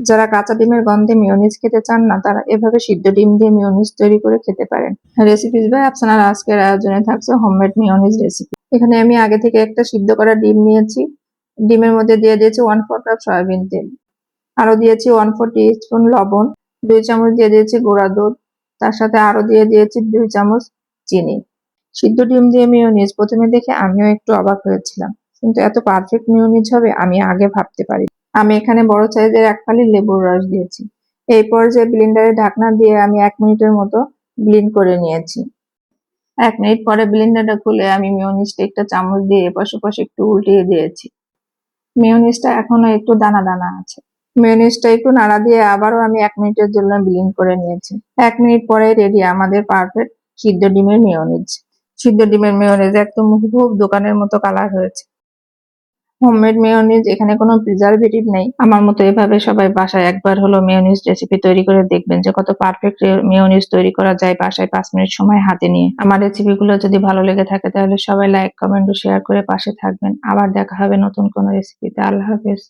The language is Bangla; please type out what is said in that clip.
যারা কাঁচা ডিমের গন্ধে মিওনিজ খেতে চান না, তারা এভাবে সিদ্ধ ডিম দিয়ে মিওনিজ তৈরি করে খেতে পারেন। রেসিপিস বাই আপনার আজকের আয়োজনে থাকছে হোমমেড মিওনিজ রেসিপি এখানে আমি আগে থেকে একটা সিদ্ধ করা ডিম নিয়েছি। ডিমের মধ্যে দিয়ে দিয়েছি ওয়ান ফোর কাপ সয়াবিন তেল। আরও দিয়েছি ওয়ান ফোর স্পুন লবণ। দুই চামচ দিয়ে দিয়েছি গুঁড়া দুধ। তার সাথে আরও দিয়ে দিয়েছি দুই চামচ চিনি। সিদ্ধ ডিম দিয়ে মিওনিজ প্রথমে দেখে আমিও একটু অবাক হয়েছিলাম। কিন্তু এত পারফেক্ট মিওনিজ হবে, আমি আগে ভাবতে পারি। আমি এখানে বড় সাইজের এক ফালি লেবুর রস দিয়েছি। এই পর্যায়ে ব্লেন্ডারে ঢাকনা দিয়ে আমি এক মিনিটের মতো ব্লিন্ড করে নিয়েছি। এক মিনিট পরে ব্লেন্ডারটা খুলে আমি মিওনিজটা একটা চামচ দিয়ে এপাশ ওপাশ একটু উল্টিয়ে দিয়েছি। মিওনিজটা এখনও একটু দানা দানা আছে। মিওনিজটা একটু নাড়া দিয়ে আবারও আমি এক মিনিটের জন্য ব্লিন্ড করে নিয়েছি। এক মিনিট পরে রেডি আমাদের পারফেক্ট সিদ্ধ ডিমের মিওনিজ সিদ্ধ ডিমের মিওনিজ একদম হুবহুব দোকানের মতো কালার হয়েছে। হোমমেড মেয়নিজ এখানে কোনো প্রিজারভেটিভ নেই। আমার মতো এভাবে সবাই বাসায় একবার হলো মেয়নিজ রেসিপি তৈরি করে দেখবেন যে কত পারফেক্ট মেয়নিজ তৈরি করা যায় বাসায় পাঁচ মিনিট সময় হাতে নিয়ে। আমার রেসিপিগুলো যদি ভালো লেগে থাকে তাহলে সবাই লাইক কমেন্ট ও শেয়ার করে পাশে থাকবেন। আবার দেখা হবে নতুন কোনো রেসিপিতে আল্লাহ হাফেজ।